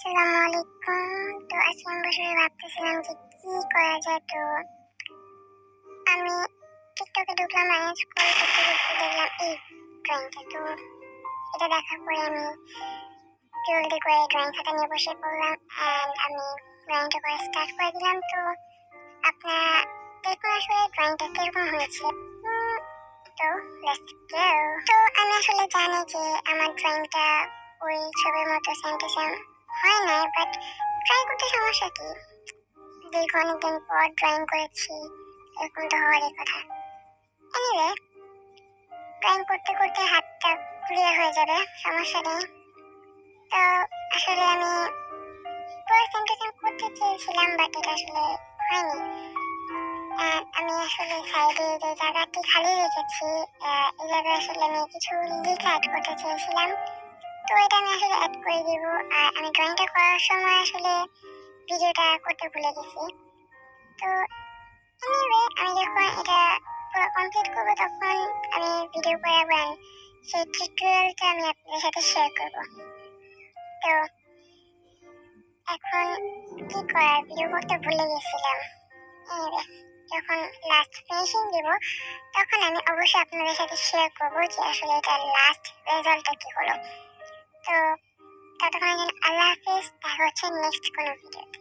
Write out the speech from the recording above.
আসসালামু আলাইকুম তো আজকে আমি বসে ভাবতেছিলাম যে কি করা যায় তো। আমি টিকটকে ঢুকলাম মানে স্ক্রল করতে করতে দেখলাম, এই ড্রয়িংটা তো। এটা দেখার পরে আমি জলদি করে ড্রয়িং খাতা নিয়ে বসে পড়লাম অ্যান্ড আমি ড্রয়িংটা করা স্টার্ট করে দিলাম তো। আপনারা দেখুন আসলে ড্রয়িংটা কীরকম হয়েছে। তো লেটস গো তো আমি আসলে জানি যে আমার ড্রয়িংটা ওই ছবির মতো সেম টু সেম হয় না বাট ট্রাই করতে সমস্যা কি? দীর্ঘ অনেকদিন পর ড্রয়িং করেছি এরকম তো হওয়ারই কথা। এনিওয়ে ড্রয়িং করতে করতে হাতটা ক্লিয়ার হয়ে যাবে, সমস্যা নেই। তো আসলে আমি সেম করতে চেয়েছিলাম বাট এটা আসলে হয়নি। আমি আসলে সাইডে যে জায়গাটি খালি রেখেছি এই জায়গায় আসলে আমি কিছু লিক অ্যাড করতে চেয়েছিলাম। তো এটা আমি আসলে অ্যাড করে দিব। আর আমি ড্রয়িংটা করার সময় আসলে ভিডিওটা করতে ভুলে গেছি। তো এনিওয়ে আমি যখন এটা পুরো কমপ্লিট করব, তখন আমি ভিডিও করাবো and সেই টিউটোরিয়ালটা আমি আপনাদের সাথে শেয়ার করব। তো এখন কি করার? ভিডিও করতে ভুলে গেছিলাম। এনিওয়ে যখন লাস্ট ফিনিশিং দিব, তখন আমি অবশ্যই আপনাদের সাথে শেয়ার করব যে আসলে এটার লাস্ট রেজাল্টটা কি হলো। তো ততক্ষণের জন্য আল্লাহ হাফিজ দেখা হচ্ছে নেক্সট কোনো ভিডিওতে